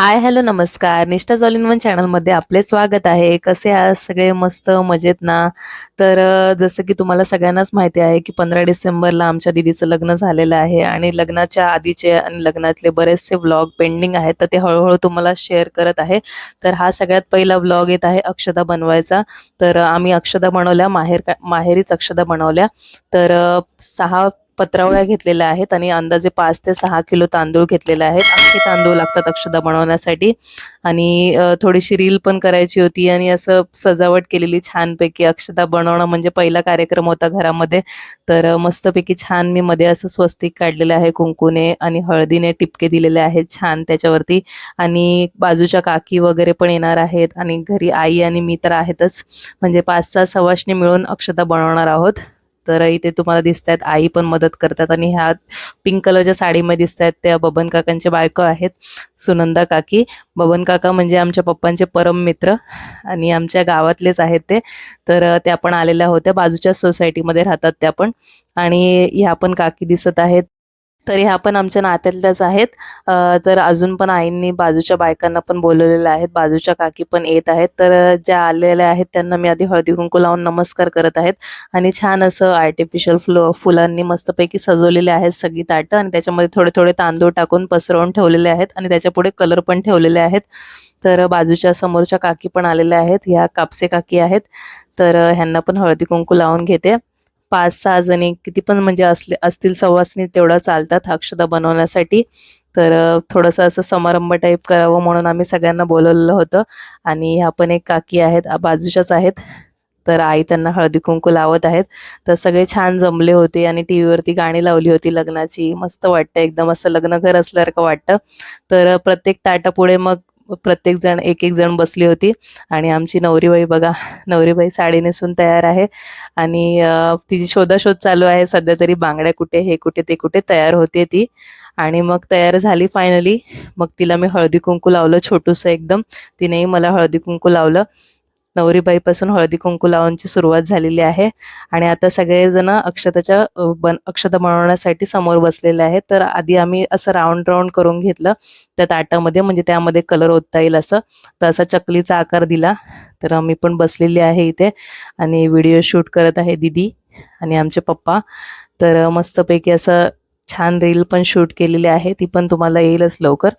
Hi hello नमस्कार. निष्ठा जॉलिन one चॅनलमध्ये आपले स्वागत आहे. कसे आज सगळे? मस्त मजेत ना? तर जसं की तुम्हाला सगळ्यांनाच माहिती आहे की पंधरा डिसेंबरला आमच्या दिदीचं लग्न झालेलं आहे आणि लग्नाच्या आधीचे आणि लग्नातले बरेचसे व्लॉग पेंडिंग आहेत तर ते हळूहळू तुम्हाला शेअर करत आहे. तर हा सगळ्यात पहिला व्लॉग येत आहे अक्षता बनवायचा. तर आम्ही अक्षता बनवल्या माहेर माहेरीच अक्षता बनवल्या. तर सहा पत्रावळ्या घेतलेल्या आहेत आणि अंदाजे पाच ते सहा किलो तांदूळ घेतलेले आहेत. अख्खे तांदूळ लागतात अक्षदा बनवण्यासाठी. आणि थोडीशी रील पण करायची होती आणि असं सजावट केलेली छानपैकी अक्षता बनवणं म्हणजे पहिला कार्यक्रम होता घरामध्ये. तर मस्तपैकी छान मी मध्ये असं स्वस्तिक काढलेलं आहे कुंकूने आणि हळदीने टिपके दिलेले आहेत छान त्याच्यावरती. आणि बाजूच्या काकी वगैरे पण येणार आहेत आणि घरी आई आणि मी तर आहेतच. म्हणजे पाच सहा सवाशने मिळून अक्षता बनवणार आहोत. तर इथे तुम्हाला दिसत आहेत आई पण मदत करतात आणि ह्या पिंक कलरच्या साडीमध्ये दिसत आहेत त्या बबन काकांचे बायको आहेत सुनंदा काकी. बबन काका म्हणजे आमच्या पप्पांचे परम मित्र आणि आमच्या गावातलेच आहेत ते. तर त्या पण आलेल्या होत्या. बाजूच्या सोसायटीमध्ये राहतात त्या पण. आणि ह्या पण काकी दिसत आहेत. तर ह्या पण आमच्या नात्यातल्याच आहेत. तर अजून पण आईंनी बाजूच्या बायकांना पण बोलवलेलं आहेत. बाजूच्या काकी पण येत आहेत. तर ज्या आलेल्या आहेत त्यांना मी आधी हळदी कुंकू लावून नमस्कार करत आहेत. आणि छान असं आर्टिफिशियल फ्लो फुलांनी मस्तपैकी सजवलेले आहेत सगळी ताटं. आणि त्याच्यामध्ये थोडे थोडे तांदूळ टाकून पसरवून ठेवलेले आहेत. आणि त्याच्या पुढे कलर पण ठेवलेले आहेत. तर बाजूच्या समोरच्या काकी पण आलेल्या आहेत. ह्या कापसे काकी आहेत. तर ह्यांना पण हळदी कुंकू लावून घेते. पाच सहा जणी किती पण म्हणजे असले असतील सवासनी तेवढं चालतात अक्षता बनवण्यासाठी. तर थोडंसं असं समारंभ टाईप करावं म्हणून आम्ही सगळ्यांना बोलवलेलं होतं. आणि ह्या पण एक काकी आहेत बाजूच्याच आहेत. तर आई त्यांना हळदी कुंकू लावत आहेत. तर सगळे छान जमले होते आणि टी व्हीवरती गाणी लावली होती लग्नाची. मस्त वाटतं एकदम असं लग्न घर असल्यासारखं वाटतं. तर प्रत्येक ताटापुढे मग प्रत्येक जण एक एक जण बसली होती. आणि आमची नवरीबाई बघा नवरीबाई साडी नेसून तयार आहे. आणि तिची शोधाशोध चालू आहे. सध्या तरी बांगड्या कुठे हे कुठे ते कुठे तयार होते ती. आणि मग तयार झाली फायनली मग तिला मी हळदी कुंकू लावलं छोटूसं एकदम. तिनेही मला हळदी कुंकू लावलं. नवरीबाईपासून हळदी कुंकू लावण्याची सुरुवात झालेली आहे. आणि आता सगळेजण अक्षताच्या बन अक्षता बनवण्यासाठी समोर बसलेले आहेत. तर आधी आम्ही असं राऊंड राऊंड करून घेतलं. त्या ताटामध्ये म्हणजे त्यामध्ये कलर ओतता येईल असं. तर असा चकलीचा आकार दिला. तर आम्ही पण बसलेली आहे इथे. आणि व्हिडिओ शूट करत आहे दिदी आणि आमचे पप्पा. तर मस्तपैकी असं छान रील पण शूट केलेली आहे. ती पण तुम्हाला येईलच लवकर.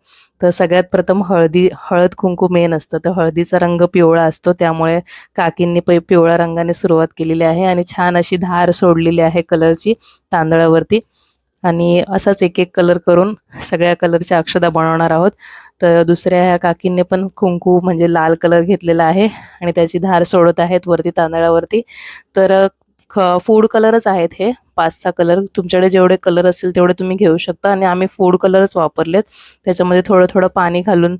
तर सगळ्यात प्रथम हळदी हळद कुंकू मेन असतं. तर हळदीचा रंग पिवळा असतो. त्यामुळे काकींनी पै पिवळ्या रंगाने सुरुवात केलेली आहे आणि छान अशी धार सोडलेली आहे कलरची तांदळावरती. आणि असाच एक एक कलर करून सगळ्या कलरच्या अक्षदा बनवणार आहोत. तर दुसऱ्या ह्या काकींनी पण कुंकू म्हणजे लाल कलर घेतलेला आहे आणि त्याची धार सोडत आहेत वरती तांदळावरती. तर फूड कलरच आहेत हे. पाच सहा कलर तुमच्याकडे जेवढे कलर असतील तेवढे तुम्ही घेऊ शकता. आणि आम्ही फूड कलरच वापरलेत. त्याच्यामध्ये थोडं थोडं पाणी घालून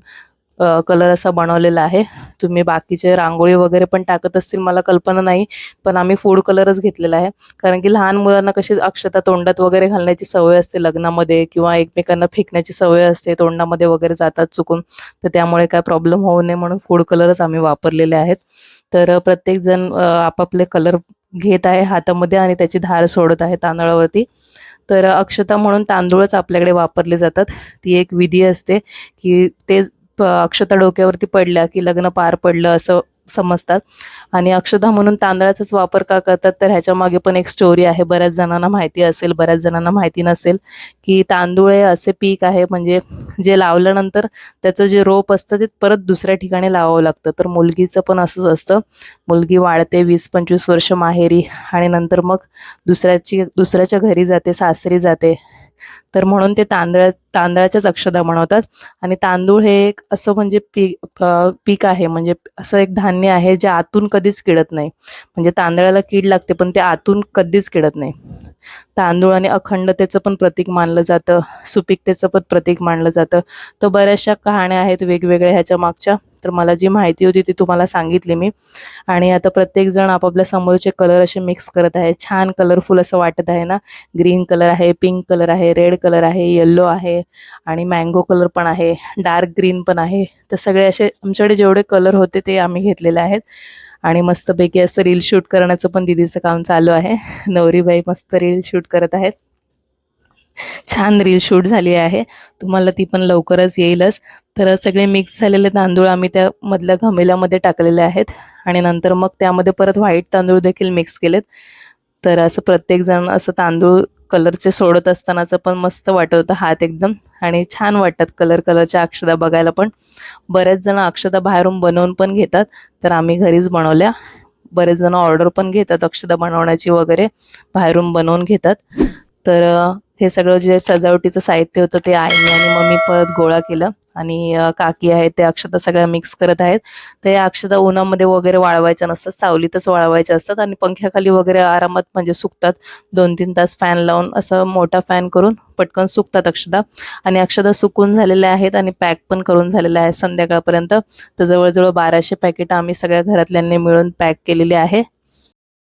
कलर असा बनवलेला आहे. तुम्ही बाकीचे रांगोळी वगैरे पण टाकत असतील मला कल्पना नाही पण आम्ही फूड कलरच घेतलेला आहे. कारण की लहान मुलांना कशी अक्षता तोंडात वगैरे घालण्याची सवय असते लग्नामध्ये किंवा एकमेकांना फेकण्याची सवय असते तोंडामध्ये वगैरे जातात चुकून. तर त्यामुळे काय प्रॉब्लेम होऊ नये म्हणून फूड कलरच आम्ही वापरलेले आहेत. तर प्रत्येकजण आपापले कलर घेत आहे हातामध्ये आणि त्याची धार सोडत आहे तांदळावरती. तर अक्षता म्हणून तांदूळच आपल्याकडे वापरले जातात. ती एक विधी असते की ते प- अक्षता डोक्यावरती पडल्या की लग्न पार पडलं असं समजतात. आणि अक्षदा म्हणून तांदळाचाच वापर का करतात तर ह्याच्या मागे पण एक स्टोरी आहे. बऱ्याच जणांना माहिती असेल बऱ्याच जणांना माहिती नसेल की तांदूळ हे असे पीक आहे म्हणजे जे लावल्यानंतर त्याचं जे रोप असतं ते परत दुसऱ्या ठिकाणी लावावं लागतं. तर मुलगीचं पण असंच असतं. मुलगी वाढते वीस पंचवीस वर्ष माहेरी आणि नंतर मग दुसऱ्याची दुसऱ्याच्या घरी जाते सासरी जाते. तर म्हणून ते तांदळा तांदळाच्याच अक्षदा बनवतात. आणि तांदूळ हे एक असं म्हणजे पीक पीक आहे. म्हणजे असं एक धान्य आहे जे आतून कधीच किडत नाही. म्हणजे तांदळाला कीड लागते पण ते आतून कधीच किडत नाही. तांदूळ आणि अखंडतेचं पण प्रतीक मानलं जातं. सुपीकतेचं पण प्रतीक मानलं जातं. तर बऱ्याचशा कहाण्या आहेत वेगवेगळ्या ह्याच्या मागच्या. तर मला जी माहिती होती ती तुम्हाला सांगितली मी. आणि आता प्रत्येकजण आपापल्या समोरचे कलर असे मिक्स करत आहे. छान कलरफुल असं वाटत आहे ना? ग्रीन कलर आहे पिंक कलर आहे रेड कलर आहे येल्लो आहे आणि मँगो कलर पण आहे डार्क ग्रीन पण आहे. तर सगळे असे आमच्याकडे जेवढे कलर होते ते आम्ही घेतलेले आहेत. आणि मस्तपैकी असं रील शूट करण्याचं पण दिदीचं काम चालू आहे. नवरीबाई मस्त रील शूट करत आहेत. छान रील शूट झाली आहे. तुम्हाला ती पण लवकरच येईलच. तर सगळे मिक्स झालेले तांदूळ आम्ही त्या मधल्या घमेल्यामध्ये टाकलेले आहेत. आणि नंतर मग त्यामध्ये परत व्हाईट तांदूळ देखील मिक्स केलेत. तर असं प्रत्येकजण असं तांदूळ कलरचे सोडत असतानाचं पण मस्त वाटत होतं हात एकदम. आणि छान वाटतात कलर कलरच्या अक्षदा बघायला पण. बरेच जण अक्षदा बाहेरून बनवून पण घेतात. तर आम्ही घरीच बनवल्या. बरेच जण ऑर्डर पण घेतात अक्षदा बनवण्याची वगैरे. बाहेरून बनवून घेतात. तर हे सगळं जे सजावटीचं साहित्य होतं ते आईने आणि मम्मी परत गोळा केलं आणि काकी आहेत ते अक्षता सगळ्या मिक्स करत आहेत. तर या अक्षता उन्हामध्ये वगैरे वाळवायच्या नसतात सावलीतच वाळवायच्या असतात आणि पंख्याखाली वगैरे आरामात म्हणजे सुकतात. दोन तीन तास फॅन लावून असं मोठा फॅन करून पटकन सुकतात अक्षता. आणि अक्षता सुकून झालेल्या आहेत आणि पॅक पण करून झालेल्या आहेत संध्याकाळपर्यंत. तर जवळजवळ बाराशे पॅकेट आम्ही सगळ्या घरातल्यांनी मिळून पॅक केलेली आहे.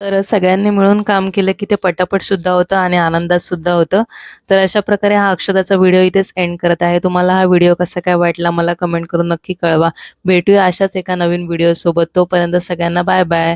तर सगळ्यांनी मिळून काम केलं की ते पटापट सुद्धा होतं आणि आनंदात सुद्धा होतं. तर अशा प्रकारे हा अक्षदाचा व्हिडिओ इथेच एंड करत आहे. तुम्हाला हा व्हिडिओ कसा काय वाटला मला कमेंट करून नक्की कळवा. भेटूया अशाच एका नवीन व्हिडिओ सोबत. तोपर्यंत सगळ्यांना बाय बाय